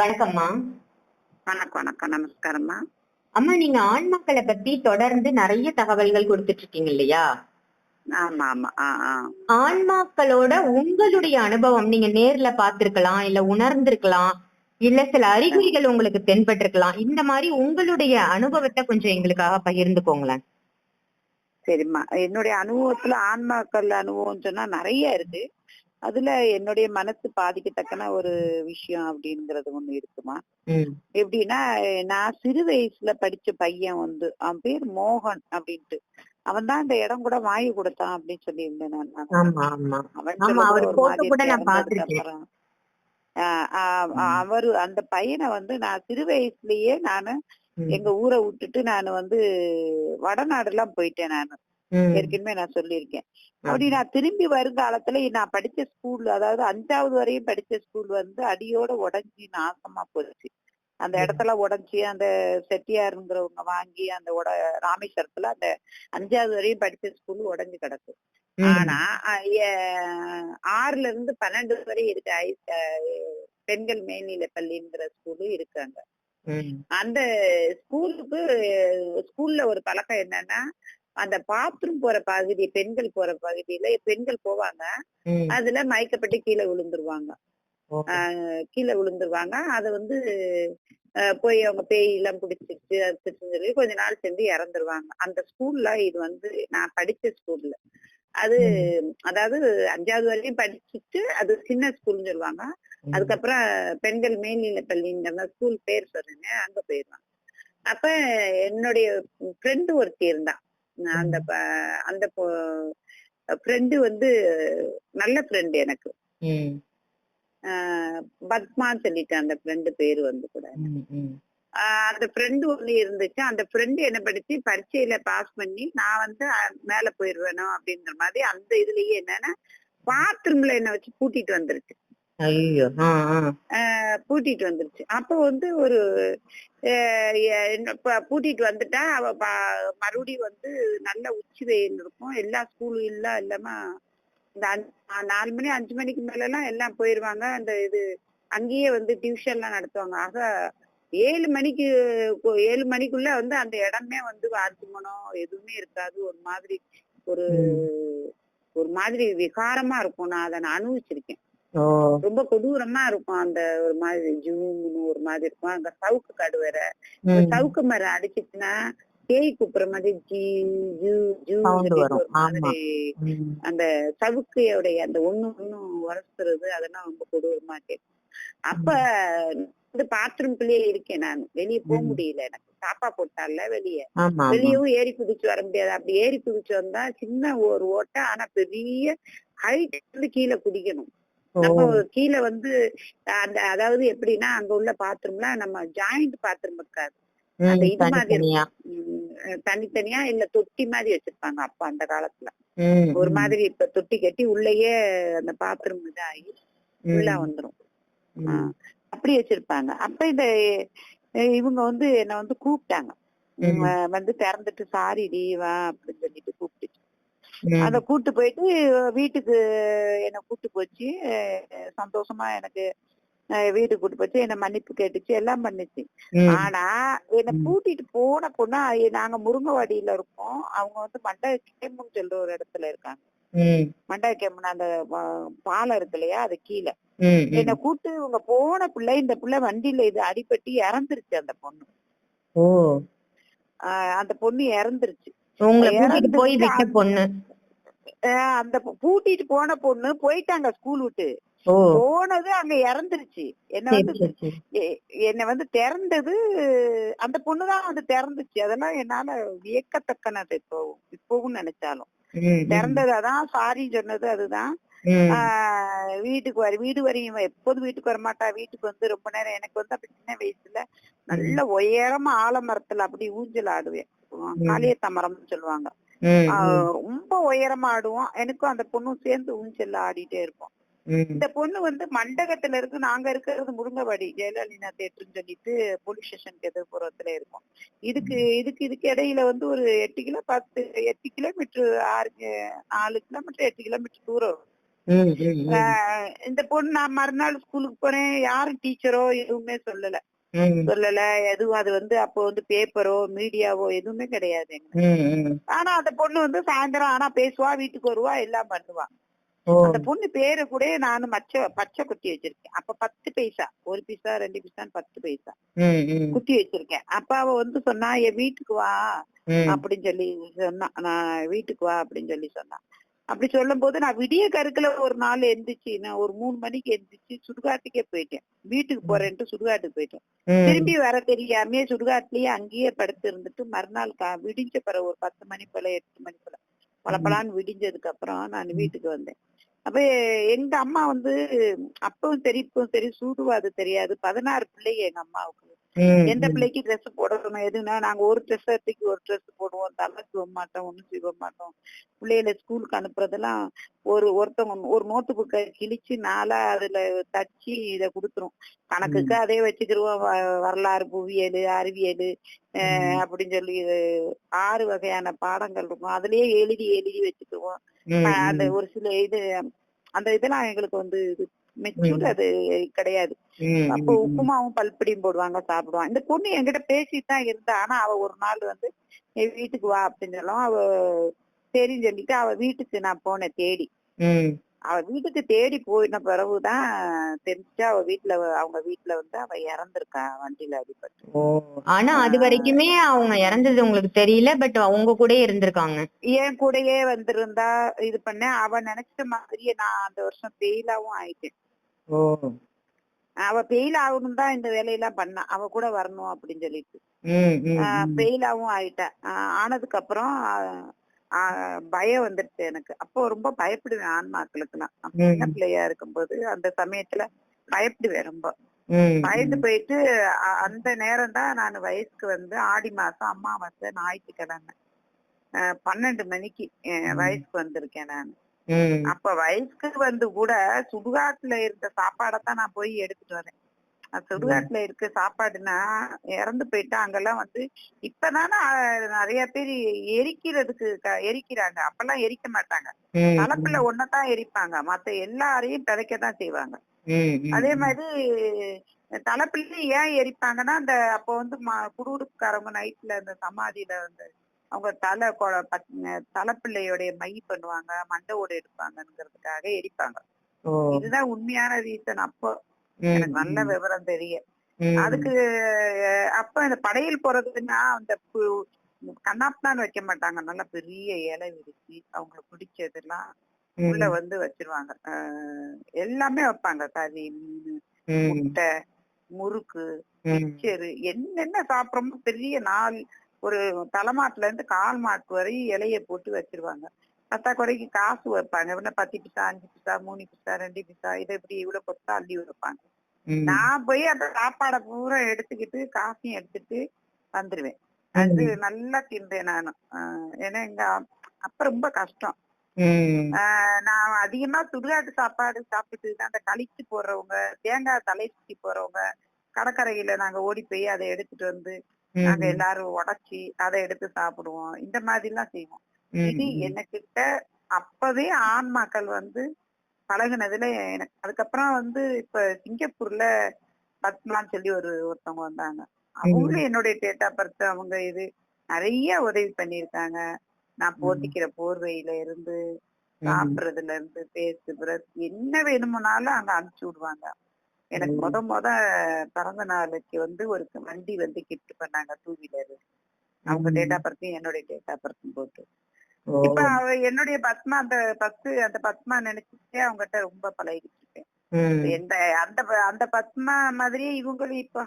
வணக்கம்மா. வணக்கம் வணக்கம். நமஸ்காரம்மா. அம்மா நீங்க ஆன்மாக்களை பத்தி தொடர்ந்து நிறைய தகவல்கள் கொடுத்துட்டு இருக்கீங்க இல்லையா? ஆமா ஆமா. ஆன்மாக்களோட உங்களுடைய அனுபவம் நீங்க நேர்ல பார்த்திருக்கலாம் இல்ல உணர்ந்திருக்கலாம் இல்ல சில அறிகுறிகள் உங்களுக்கு தென்பட்டிருக்கலாம். இந்த மாதிரி உங்களுடைய அனுபவத்தை கொஞ்சம் எங்களுக்காக பகிர்ந்துக்கோங்களேன். சரிம்மா. என்னுடைய அனுபவத்துல ஆன்மாக்கள் அனுபவம் சொன்னா நிறைய இருக்கு. அதுல என்னுடைய மனசு பாதிக்கத்தக்கன ஒரு விஷயம் அப்படிங்கறது ஒண்ணு இருக்குமா? எப்படின்னா நான் சிறு வயசுல படிச்ச பையன் வந்து அவன் பேர் மோகன் அப்படின்ட்டு. அவன் தான் இந்த இடம் கூட வாங்கி கொடுத்தான் அப்படின்னு சொல்லியிருந்தேன் நான். அவர் அந்த பையனை வந்து நான் சிறு வயசுலயே நானு எங்க ஊரை விட்டுட்டு நான் வந்து வடநாடு எல்லாம் போயிட்டேன் நான். ஏற்கனவே நான் சொல்லியிருக்கேன். அப்படி நான் திரும்பி வருங்காலத்துல நான் படிச்ச ஸ்கூல் அதாவது அஞ்சாவது வரையும் படிச்ச ஸ்கூல் வந்து அடியோட உடைஞ்சி நாசமா போச்சு. அந்த. இடத்துல உடைஞ்சி அந்த செட்டியாருங்கிறவங்க வாங்கி அந்த உட ராமேஸ்வரத்துல அந்த அஞ்சாவது வரையும் படிச்ச ஸ்கூல் உடைஞ்சு கிடக்கு. ஆனா ஆறுல இருந்து பன்னெண்டு வரை இருக்க பெண்கள் மேல்நிலை பள்ளிங்கிற ஸ்கூலு இருக்காங்க அந்த ஸ்கூலுக்கு ஸ்கூல்ல ஒரு பழக்கம் என்னன்னா அந்த பாத்ரூம் போற பகுதி பெண்கள் போற பகுதியில பெண்கள் போவாங்க. அதுல மயக்கப்பட்டு கீழே விழுந்துருவாங்க. கீழே விழுந்துருவாங்க. அதை வந்து போய் அவங்க பேய் எல்லாம் பிடிச்சிட்டு அடிச்சிட்டுன்னு சொல்லி கொஞ்ச நாள் சென்று இறந்துருவாங்க. அந்த ஸ்கூல்ல இது வந்து நான் படிச்ச ஸ்கூல்ல அது அதாவது அஞ்சாவது வரையும் படிச்சுட்டு அது சின்ன ஸ்கூல்னு சொல்லுவாங்க. அதுக்கப்புறம் பெண்கள் மேல்நிலை பள்ளிங்கிற ஸ்கூல் பேர் சொல்றேன் அங்க போயிருவாங்க அப்ப என்னுடைய ஃப்ரெண்டு ஒருத்தி இருந்தான் அந்த அந்த ஃப்ரெண்டு வந்து நல்ல ஃப்ரெண்டு எனக்கு. பத்மான்னு சொல்லிட்டு அந்த ஃப்ரெண்டு பேரு வந்து கூட அந்த ஃப்ரெண்டு ஒண்ணு இருந்துச்சு. அந்த ஃப்ரெண்டு என்ன படிச்சு பரீட்சையில பாஸ் பண்ணி நான் வந்து மேல போயிருவேனோ அப்படிங்கிற மாதிரி அந்த இதுலயே என்னன்னா பாத்ரூம்ல என்ன வச்சு கூட்டிட்டு வந்துருச்சு. பூட்டிட்டு வந்துருச்சு. அப்போ வந்து ஒரு ஆஹ் எ- என்ன ப- பூட்டிட்டு வந்துட்டா அவ ப- மறுபடியும் வந்து நல்ல உச்சி வெயில் இருக்கும். எல்லா ஸ்கூலும் இல்ல இல்லாம இந்த நாலு மணி அஞ்சு மணிக்கு மேல எல்லாம் எல்லாம் போயிருவாங்க. அந்த இது அங்கேயே வந்து டியூஷன் எல்லாம் நடத்துவாங்க. ஆக ஏழு மணிக்கு ஏழு மணிக்குள்ள வந்து அந்த இடமே வந்து வாத்துமனம் எதுவுமே இருக்காது. ஒரு மாதிரி ஒரு ஒரு மாதிரி விகாரமா இருக்கும். நான் அதை நான் அனுபவிச்சிருக்கேன். ரொம்ப கொடூரமா இருக்கும். அந்த ஒரு மாதிரி ஜூம்னு ஒரு மாதிரி இருக்கும். அங்க சவுக்கு காடு வேற. ம். சவுக்கு மரம் அடிச்சுச்சுன்னா பேய் கூப்பிடுற மாதிரி ஜீ ஜூ ஜூ மாதிரி. அந்த சவுக்கையோடைய அந்த ஒண்ணு ஒண்ணும் உரசுறது அதெல்லாம் ரொம்ப கொடூரமா கேட்கும் அப்ப வந்து பாத்ரூம்குள்ளேயே இருக்கேன் நான். வெளியே போக. முடியல. எனக்கு சாப்பா போட்டால வெளியே. வெளியவும் ஏறி குதிச்சு வர முடியாது. அப்படி ஏறி குதிச்சு வந்தா சின்ன ஒரு ஓட்டை ஆனா பெரிய ஹைட் வந்து கீழே குதிக்கணும். ஓ நம்ம கீழே வந்து அந்த அதாவது எப்படின்னா அங்க உள்ள பாத்ரூம்ல நம்ம ஜாயிண்ட் பாத்ரூம் இருக்காது. அந்த இது மாதிரி தனித்தனியா. இல்ல தொட்டி மாதிரி வச்சிருப்பாங்க அப்ப அந்த காலத்துல. ஒரு மாதிரி இப்ப தொட்டி கட்டி உள்ளேயே அந்த பாத்ரூம் இதாகி உள்ள வந்துரும். அப்படி வச்சிருப்பாங்க. அப்ப இந்த இவங்க வந்து என்ன வந்து கூப்பிட்டாங்க. வந்து திறந்துட்டு சாரி டி வா அப்படின்னு சொல்லிட்டு கூப்பிட்டு. அத கூட்டு போயிட்டு வீட்டுக்கு என்ன கூட்டு போச்சு. சந்தோஷமா எனக்கு வீட்டுக்கு கூட்டு போச்சு. என்ன மன்னிப்பு கேட்டுச்சு. எல்லாம் பண்ணுச்சு. ஆனா என்ன. கூட்டிட்டு போன பொண்ணு நாங்க முருங்கவாடியில இருக்கோம். அவங்க வந்து மண்டை கேமுன்னு சொல்ற ஒரு இடத்துல இருக்காங்க. மண்டை கேமுன்னு அந்த பாலம் இருக்கு இல்லையா? அது கீழே. என்ன கூட்டு இவங்க போன பிள்ளை இந்த பிள்ளை வண்டியில இது அடிபட்டு இறந்துருச்சு அந்த பொண்ணு. அந்த பொண்ணு இறந்துருச்சு. உங்களை போய் விட்ட பொண்ணு. அந்த பொ- கூட்டிட்டு போன பொண்ணு போயிட்டாங்க ஸ்கூல் விட்டு. போனது அங்க இறந்துருச்சு. என்ன வந்து என்னை வந்து திறந்தது அந்த பொண்ணுதான் வந்து திறந்துச்சு. அதெல்லாம் என்னால வியக்கத்தக்கனது இப்போ இப்பவும் நினைச்சாலும். திறந்தது அதான் சாரி சொன்னது அதுதான். வீட்டுக்கு வர வீடு வரையும் எப்போதும் வீட்டுக்கு வரமாட்டா வீட்டுக்கு வந்து ரொம்ப நேரம் எனக்கு வந்து அப்ப சின்ன வயசுல நல்ல உயரமா ஆலமரத்துல அப்படி ஊஞ்சல் ஆடுவேன். காளிய தமரம்னு சொல்லுவாங்க. ரொம்ப உயரமா ஆடுவோம். எனக்கும் அந்த பொண்ணும் சேர்ந்து ஊஞ்சல்ல ஆடிட்டே இருப்போம். இந்த பொண்ணு வந்து மண்டகத்துல இருக்கு நாங்க இருக்கிறது முருங்கவாடி ஜெயலலிதா தேட்டர்னு சொல்லிட்டு போலீஸ் ஸ்டேஷனுக்கு எதிர்புறத்துல இருக்கும் இதுக்கு இதுக்கு இதுக்கு இடையில வந்து ஒரு எட்டு கிலோ பத்து எட்டு கிலோமீட்டர் ஆறு நாலு கிலோமீட்டர் எட்டு கிலோமீட்டர் தூரம். இந்த பொண்ணு நான் மறுநாள் ஸ்கூலுக்கு போறேன் யாரும் டீச்சரோ எதுவுமே சொல்லல. சொல்லல எதுவும் அது வந்து அப்போ வந்து பேப்பரோ மீடியாவோ எதுவுமே கிடையாது. ஆனா அந்த பொண்ணு வந்து சாயந்தரம் ஆனா பேசுவா வீட்டுக்கு வருவா எல்லாம் பண்ணுவா. அந்த பொண்ணு பேரு கூட நானு மச்ச பச்சை குத்தி வச்சிருக்கேன். அப்ப பத்து பைசா ஒரு பைசா ரெண்டு பைசான்னு பத்து பைசா. குத்தி வச்சிருக்கேன். அப்ப அவ வந்து சொன்னா என் வீட்டுக்கு வா. அப்படின்னு சொல்லி சொன்னா நான் வீட்டுக்கு வா அப்படின்னு சொல்லி சொன்னா. அப்படி சொல்லும் போது நான் விடிய கருக்குல ஒரு நாள் எந்திரிச்சு நான் ஒரு மூணு மணிக்கு எந்திரிச்சு சுடுகாட்டுக்கே போயிட்டேன். வீட்டுக்கு போறேன்ட்டு சுடுகாட்டுக்கு போயிட்டேன். திரும்பி வர தெரியாமயே சுடுகாட்டுலயே அங்கேயே படுத்து இருந்துட்டு மறுநாள் கா விடிஞ்ச பிறகு ஒரு பத்து மணி போல எட்டு மணி போல பளபளான்னு விடிஞ்சதுக்கு அப்புறம் நான் வீட்டுக்கு வந்தேன். அப்ப எங்க அம்மா வந்து அப்பவும் சரி இப்பவும் சரி சூடுவாது தெரியாது. பதினாறு பிள்ளைங்க எங்க அம்மாவுக்கு. எந்த. பிள்ளைக்கு ட்ரெஸ் போடணும் எதுனா நாங்க ஒரு ட்ரெஸ் எடுத்துக்கு ஒரு ட்ரெஸ் போடுவோம். தலை சிவ மாட்டோம் ஒண்ணும் சிவ மாட்டோம். பிள்ளைகளை ஸ்கூலுக்கு அனுப்புறதெல்லாம் ஒரு ஒருத்தவங்க ஒரு நோட்டு புக்கை கிழிச்சு நாளா அதுல தச்சு இத கொடுத்துரும். கணக்குக்கு அதே வச்சுக்கிருவோம். வரலாறு புவியியல் அறிவியல். அப்படின்னு சொல்லி ஆறு வகையான பாடங்கள் இருக்கும். அதுலயே எழுதி எழுதி வச்சுக்குவோம். அந்த. ஒரு சில இது அந்த இதெல்லாம் எங்களுக்கு வந்து மெச்சூர் அது கிடையாது. அப்போ. உப்புமாவும் பல்படியும் போடுவாங்க சாப்பிடுவான். இந்த பொண்ணு என்கிட்ட பேசிட்டு தான் இருந்தா ஆனா அவ ஒரு நாள் வந்து என் வீட்டுக்கு வா அப்படின்னு சொல்லும் அவ சரின்னு சொல்லிட்டு அவ வீட்டுக்கு நான் போனேன் தேடி. அவ வீட்டுக்கு தேடி போயின பிறகுதான் தெரிஞ்சு அவ வீட்டுல அவங்க வீட்டுல வந்து அவ இறந்திருக்கா வண்டியில அடிபட்டு. ஆனா அது வரைக்குமே அவங்க இறந்தது உங்களுக்கு தெரியல பட் அவங்க கூட இருந்திருக்காங்க. என் கூடயே வந்திருந்தா இது பண்ணேன். அவ நினைச்ச மாதிரியே நான் அந்த வருஷம் ஃபெயிலாவும் ஆயிட்டேன். அவ ஃபெயில் ஆகணும் தான் இந்த வேலையெல்லாம் பண்ணா அவ கூட வரணும் அப்படின்னு சொல்லிட்டு ம், ம், ம். ஃபெயிலாவும் ஆயிட்டேன் ஆஹ் ஆனதுக்கு அப்புறம் பயம் வந்துருச்சு எனக்கு அப்போ ரொம்ப பயப்படுவேன் ஆன்மாக்களுக்குலாம் நான் சின்ன. பிள்ளையா இருக்கும்போது அந்த சமயத்துல பயப்படுவேன் ரொம்ப பயந்து. போயிட்டு அந்த நேரம் தான் நான் வயசுக்கு வந்து ஆடி மாசம் அம்மாவாசை ஞாயிற்றுக்கிழமை ஆஹ் பன்னெண்டு மணிக்கு. வயசுக்கு வந்திருக்கேன் நான். அப்ப வயசுக்கு வந்து கூட சுடுகாட்டுல இருந்த சாப்பாடைத்தான் நான் போய் எடுத்துட்டு வரேன் சுடுகாட்டுல இருக்க சாப்பாடுனா இறந்து போயிட்டா அங்கெல்லாம் வந்து இப்பதானே நிறைய பேர் எரிக்கிறதுக்கு எரிக்கிறாங்க. அப்பெல்லாம் எரிக்க மாட்டாங்க. தலைப்புல ஒன்னதான் எரிப்பாங்க. மத்த எல்லாரையும் பிழைக்கதான் செய்வாங்க. அதே மாதிரி தலைப்பிள்ளை ஏன் எரிப்பாங்கன்னா அந்த அப்போ வந்து குடுகுடுப்புக்காரவங்க நைட்ல அந்த சமாதியில வந்து அவங்க தலை தலைப்பிள்ளையோடைய மை பண்ணுவாங்க மண்டை ஓடு எடுப்பாங்கங்கிறதுக்காக எரிப்பாங்க இதுதான் உண்மையான ரீசன் அப்போ எனக்கு நல்ல. விவரம் தெரியும் ம். அதுக்கு அப்ப இந்த படையல் போறதுன்னா அந்த கண்ணாப்தான் வைக்க மாட்டாங்க நல்லா பெரிய இலை விரிச்சு அவங்களுக்கு பிடிச்சதெல்லாம். உள்ள வந்து வச்சிருவாங்க எல்லாமே வைப்பாங்க கறி மீன். முட்டை முறுக்கு. மிச்சரு என்னென்ன சாப்பிடுறோமோ பெரிய நாள் ஒரு தலைமாட்டுல இருந்து கால் மாட்டு வரை இலைய போட்டு வச்சிருவாங்க. பத்தா குறைக்கு காசு வைப்பாங்க. என்ன பத்து பிசா அஞ்சு பிசா மூணு பிசா ரெண்டு பிசா இதை இப்படி இவ்வளவு கொத்தா அள்ளி வைப்பாங்க. நான் போய் அந்த சாப்பாடை பூரா எடுத்துக்கிட்டு காசையும் எடுத்துட்டு வந்துருவேன். அது நல்லா தின்றேன் நானும் ஆஹ் ஏன்னா எங்க அப்~ அப்ப ரொம்ப கஷ்டம். நான் அதிகமா சுடுகாட்டு சாப்பாடு சாப்பிட்டு அந்த கழிச்சு போடுறவங்க தேங்காய் தலை சுத்தி போறவங்க கடற்கரையில நாங்க ஓடி போய் அதை எடுத்துட்டு வந்து. நாங்க எல்லாரும் உடைச்சி அதை எடுத்து சாப்பிடுவோம். இந்த மாதிரி எல்லாம் செய்வோம். இது எனக்கிட்ட அப்பவே ஆண்மாக்கள் வந்து பழகுனதுல எனக்கு அதுக்கப்புறம் வந்து இப்ப சிங்கப்பூர்ல பத்மான்னு சொல்லி ஒரு ஒருத்தவங்க வந்தாங்க. அவங்களும் என்னுடைய டேட்டா பர்த் அவங்க இது நிறைய உதவி பண்ணியிருக்காங்க. நான் போத்திக்கிற போர்வையில இருந்து சாப்பிடுறதுல இருந்து பிரஷ் என்ன வேணும்னாலும் அங்க அனுப்பிச்சு விடுவாங்க. எனக்கு. முத முத பிறந்த நாளுக்கு வந்து ஒரு வண்டி வந்து கிஃப்ட் பண்ணாங்க டூ வீலர் அவங்க ம். டேட்டா பர்த்தையும் என்னுடைய டேட்டா பர்த்தும் போட்டு. இப்ப அவ என்னுடைய பத்மா அந்த ஃபர்ஸ்ட் அந்த பத்மா நினைச்சுட்டே அவங்ககிட்ட ரொம்ப பழகிட்டு இருக்கேன். எந்த அந்த அந்த பத்மா மாதிரியே இவங்களும் இப்ப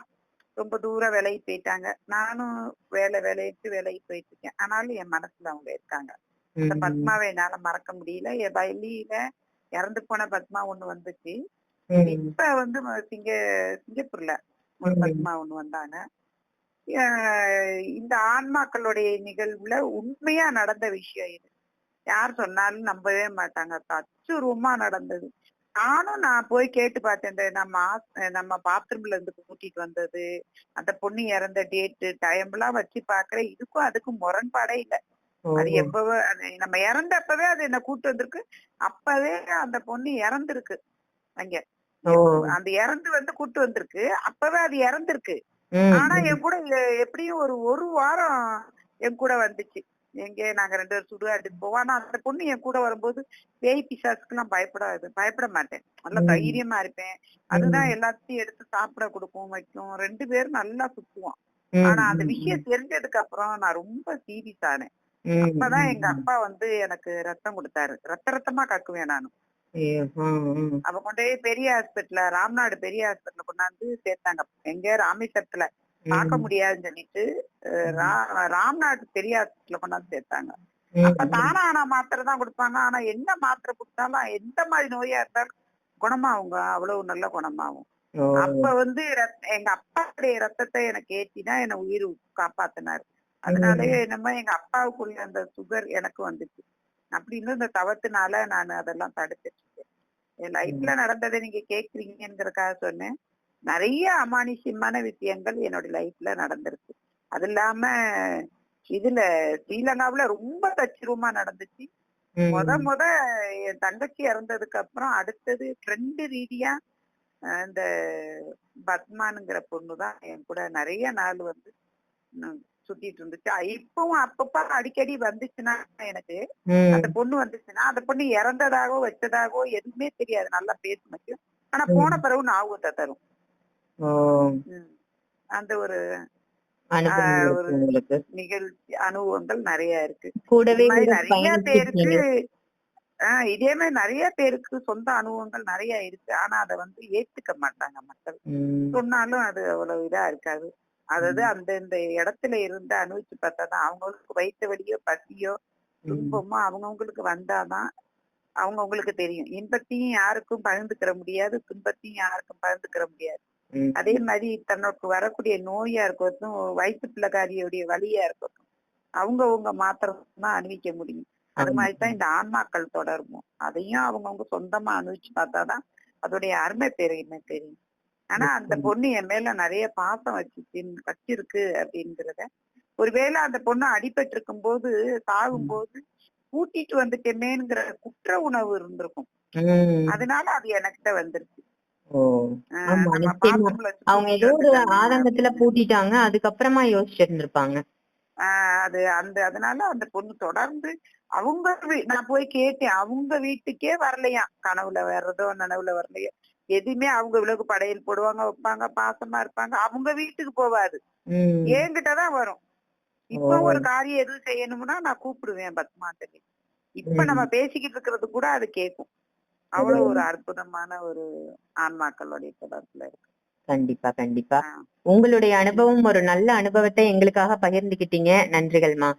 ரொம்ப தூரம் வேலைக்கு போயிட்டாங்க நானும் வேலை வேலைக்கு வேலைக்கு போயிட்டு இருக்கேன் ஆனாலும் என் மனசுல அவங்க இருக்காங்க அந்த. பத்மாவை என்னால மறக்க முடியல என் வழியில இறந்து போன பத்மா ஒண்ணு வந்துச்சு. இப்ப வந்து சிங்க சிங்கப்பூர்ல ஒரு. பத்மா ஒண்ணு வந்தாங்க. இந்த ஆன்மாக்களுடைய நிகழ்வுல உண்மையா நடந்த விஷயம் இது. யார் சொன்னாலும் நம்பவே மாட்டாங்க. தச்சுருவமா நடந்தது. நானும் நான் போய் கேட்டு பார்த்தேன். நம்ம நம்ம பாத்ரூம்ல இருந்து கூட்டிட்டு வந்தது. அந்த பொண்ணு இறந்த டேட்டு டைம் எல்லாம் வச்சு பாக்குறேன் இதுக்கும் அதுக்கும் முரண்பாடே இல்ல. அது எப்பவே நம்ம இறந்தப்பவே அது என்ன கூட்டு வந்திருக்கு. அப்பவே அந்த பொண்ணு இறந்திருக்கு. அங்க. அந்த இறந்து வந்து கூட்டு வந்திருக்கு. அப்பவே அது இறந்திருக்கு. ஆனா. என் கூட எப்படியும் ஒரு ஒரு வாரம் என் கூட வந்துச்சு. எங்க நாங்க ரெண்டு பேரும் சுடுகாட்டுக்கு போவோம். ஆனா அந்த பொண்ணு என் கூட வரும்போது பேய் பிசாசுக்கு எல்லாம் பயப்படாது பயப்பட மாட்டேன். நல்லா. தைரியமா இருப்பேன். அதுதான் எல்லாத்தையும் எடுத்து சாப்பிட கொடுக்கும் வைக்கும். ரெண்டு பேரும் நல்லா சுத்துவோம். ஆனா அந்த விஷயம் தெரிஞ்சதுக்கு அப்புறம் நான் ரொம்ப சீரியஸ் ஆனேன் அப்பதான் எங்க. அப்பா வந்து எனக்கு ரத்தம் கொடுத்தாரு. ரத்த ரத்தமா கக்குவேன் நான். அவ கொண்டு போய் பெரிய ஹாஸ்பிட்டல்ல ராம்நாடு பெரிய ஹாஸ்பிட்டல்ல கொண்டாந்து சேர்த்தாங்க. எங்க? ராமேஸ்வரத்துல. பார்க்க முடியாதுன்னு சொல்லிட்டு ராம்நாடு பெரிய ஹாஸ்பிட்டல்ல கொண்டாந்து சேர்த்தாங்க. அப்ப. தானா ஆனா மாத்திரை தான் கொடுப்பாங்க. ஆனா என்ன மாத்திரை கொடுத்தாலும் எந்த மாதிரி நோயா இருந்தாலும் குணமாகுங்க. அவ்வளவு நல்ல குணமாகும். அப்ப வந்து எங்க அப்பாவுடைய ரத்தத்தை எனக்கு ஏற்றிதான் என்ன உயிர் காப்பாத்தினாரு. அதனாலயே என்னமோ எங்க அப்பாவுக்குள்ள அந்த சுகர் எனக்கு வந்துச்சு. அப்படின்னு இந்த தவத்தினால நான் அதெல்லாம் தடுத்துட்டு இருக்கேன். என் லைஃப்ல நடந்ததை நீங்க கேக்குறீங்கிறதுக்காக சொன்னேன். நிறைய அமானுஷ்யமான விஷயங்கள் என்னோட லைஃப்ல நடந்திருக்கு. அது இல்லாம இதுல ஸ்ரீலங்காவுல ரொம்ப தச்சுருவமா நடந்துச்சு. முத முத என் தங்கச்சி இறந்ததுக்கு அப்புறம் அடுத்தது ட்ரெண்ட் ரீதியா இந்த பத்மானுங்கிற பொண்ணு தான் என் கூட நிறைய நாள் வந்து சுத்திட்டு இருந்துச்சு இப்பவும் அப்பப்ப அடிக்கடி வந்துச்சுன்னா எனக்கு. அந்த பொண்ணு வந்துச்சுன்னா அந்த பொண்ணு இறந்ததாகவோ வச்சதாகவோ எதுவுமே தெரியாது. நல்லா பேச மட்டும் ஆனா. போன பிறகு ஞாபகத்தை தரும். அந்த ஒரு நிகழ்ச்சி அனுபவங்கள் நிறைய இருக்கு. கூடவே நிறைய பேருக்கு ஆஹ் இதே மாதிரி நிறைய பேருக்கு சொந்த அனுபவங்கள் நிறைய இருக்கு. ஆனா அதை வந்து ஏத்துக்க மாட்டாங்க மக்கள். சொன்னாலும் அது அவ்வளவு இதா இருக்காது. அதாவது. அந்த இந்த இடத்துல இருந்து அனுபவிச்சு பார்த்தாதான் அவங்களுக்கு வயிற்று வலியோ பசியோ. துன்பமோ அவங்கவுங்களுக்கு வந்தாதான் அவங்கவுங்களுக்கு தெரியும் இன்பத்தையும் யாருக்கும் பகிர்ந்துக்கிற முடியாது துன்பத்தையும் யாருக்கும் பகிர்ந்துக்கிற முடியாது. அதே மாதிரி தனக்கு வரக்கூடிய நோயா இருக்கட்டும் வயிற்று பிள்ளைக்காரியுடைய வலியா இருக்கட்டும் அவங்கவுங்க மாத்திரம் தான் அனுபவிக்க முடியும் அது ஆமா. மாதிரி தான் இந்த ஆன்மாக்கள் தொடருமோ அதையும் அவங்கவுங்க சொந்தமா அனுபவிச்சு பார்த்தாதான் அதோடைய அருமை பேரு என்ன தெரியும் ஆனா அந்த. பொண்ணு என் மேல நிறைய பாசம் வச்சுச்சு வச்சிருக்கு அப்படிங்கிறத. ஒருவேளை அந்த பொண்ணு அடிபட்டு இருக்கும் போது சாகும் போது கூட்டிட்டு வந்துட்டேமேங்கிற குற்ற உணர்வு இருந்திருக்கும். அதனால அது எனக்கிட்ட வந்துருச்சு. வச்சு அவங்க ஏதோ ஒரு அப்படின்னு. பூட்டிட்டாங்க அதுக்கப்புறமா யோசிச்சிருந்திருப்பாங்க. ஆஹ் அது அந்த அதனால அந்த பொண்ணு தொடர்ந்து அவங்க நான் போய் கேட்டேன் அவங்க வீட்டுக்கே வரலையா கனவுல வர்றதோ நனவுல வரலையோ. எதுவுமே அவங்க விலகு படையல் போடுவாங்க வைப்பாங்க பாசமா இருப்பாங்க. அவங்க வீட்டுக்கு போவாது. என்கிட்டதான் வரும். இப்ப. ஒரு காரியம் எதுவும் செய்யணும்னா நான் கூப்பிடுவேன் பத்மாட்டனி இப்ப. நம்ம பேசிக்கிட்டு இருக்கிறது கூட அது கேட்கும். அவ்வளவு ஒரு அற்புதமான ஒரு ஆன்மாக்களுடைய தொடர்புல இருக்கு. கண்டிப்பா கண்டிப்பா. உங்களுடைய அனுபவம் ஒரு நல்ல அனுபவத்தை எங்களுக்காக பகிர்ந்துகிட்டீங்க. நன்றிகள்மா.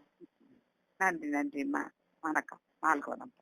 நன்றி நன்றிம்மா. வணக்கம். வாழ்க வளம்